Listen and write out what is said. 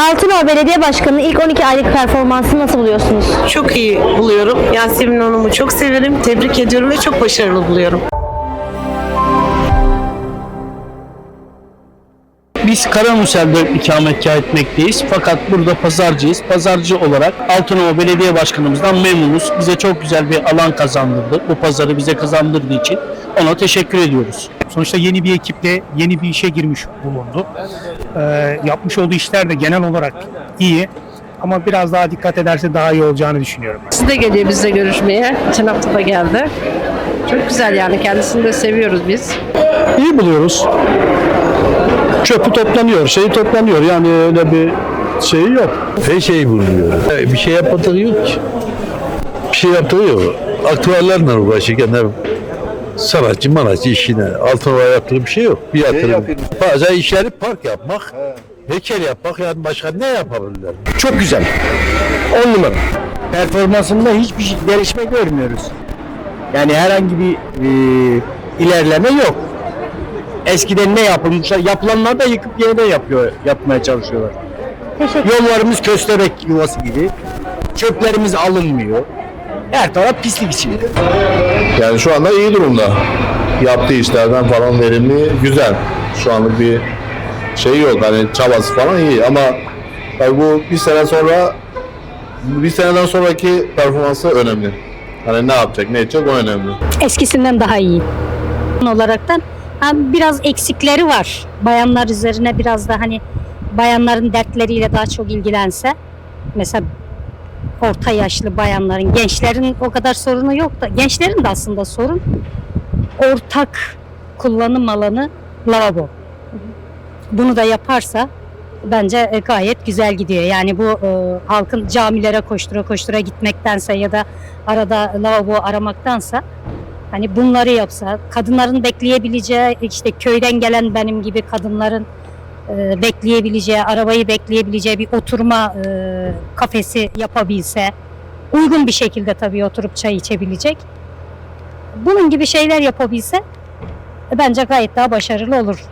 Altınova Belediye Başkanı'nın ilk 12 aylık performansını nasıl buluyorsunuz? Çok iyi buluyorum. Yasemin Hanım'ı çok severim. Tebrik ediyorum ve çok başarılı buluyorum. Biz Karamusel'de ikametgah etmekteyiz. Fakat burada pazarcıyız. Pazarcı olarak Altınova Belediye Başkanımızdan memnunuz. Bize çok güzel bir alan kazandırdı. Bu pazarı bize kazandırdığı için ona teşekkür ediyoruz. Sonuçta yeni bir ekiple yeni bir işe girmiş bulundu. Ee, yapmış olduğu işler de genel olarak iyi. Ama biraz daha dikkat ederse daha iyi olacağını düşünüyorum. Siz de geliyor bizle görüşmeye. Geçen hafta da geldi. Çok güzel yani kendisini de seviyoruz biz. İyi buluyoruz. Çöpü toplanıyor, şeyi toplanıyor. Yani öyle bir şeyi yok. Her şey bulunuyor. Bir şey yapmadığı yok ki. Bir şey yaptığı yok. Aktüellerle uğraşırken hep sanatçı manatçı işine altına yaptığı bir şey yok. Bir yatırım. Bazen işleri park yapmak, heykel yapmak yani başka ne yapabilirler? Çok güzel. 10 numara. Performansında hiçbir şey, gelişme görmüyoruz. Yani herhangi bir e, ilerleme yok. Eskiden ne yapılmışlar, yapılanlar da yıkıp yeniden yapıyor, yapmaya çalışıyorlar. Teşekkür Yollarımız köstebek yuvası gibi. Çöplerimiz alınmıyor. Her taraf pislik içinde. Yani şu anda iyi durumda. Yaptığı işlerden falan verimli, güzel. Şu anlık bir şey yok. Hani çabası falan iyi ama tabii bu bir sene sonra bir seneden sonraki performansı önemli. Hani ne yapacak, ne edecek o önemli. eskisinden daha iyi. olaraktan ha, biraz eksikleri var. Bayanlar üzerine biraz da hani bayanların dertleriyle daha çok ilgilense. Mesela orta yaşlı bayanların, gençlerin o kadar sorunu yok da gençlerin de aslında sorun ortak kullanım alanı lavabo. Bunu da yaparsa bence e, gayet güzel gidiyor. Yani bu e, halkın camilere koştura koştura gitmektense ya da arada lavabo aramaktansa Hani bunları yapsa, kadınların bekleyebileceği, işte köyden gelen benim gibi kadınların e, bekleyebileceği, arabayı bekleyebileceği bir oturma e, kafesi yapabilse, uygun bir şekilde tabii oturup çay içebilecek. Bunun gibi şeyler yapabilse bence gayet daha başarılı olur.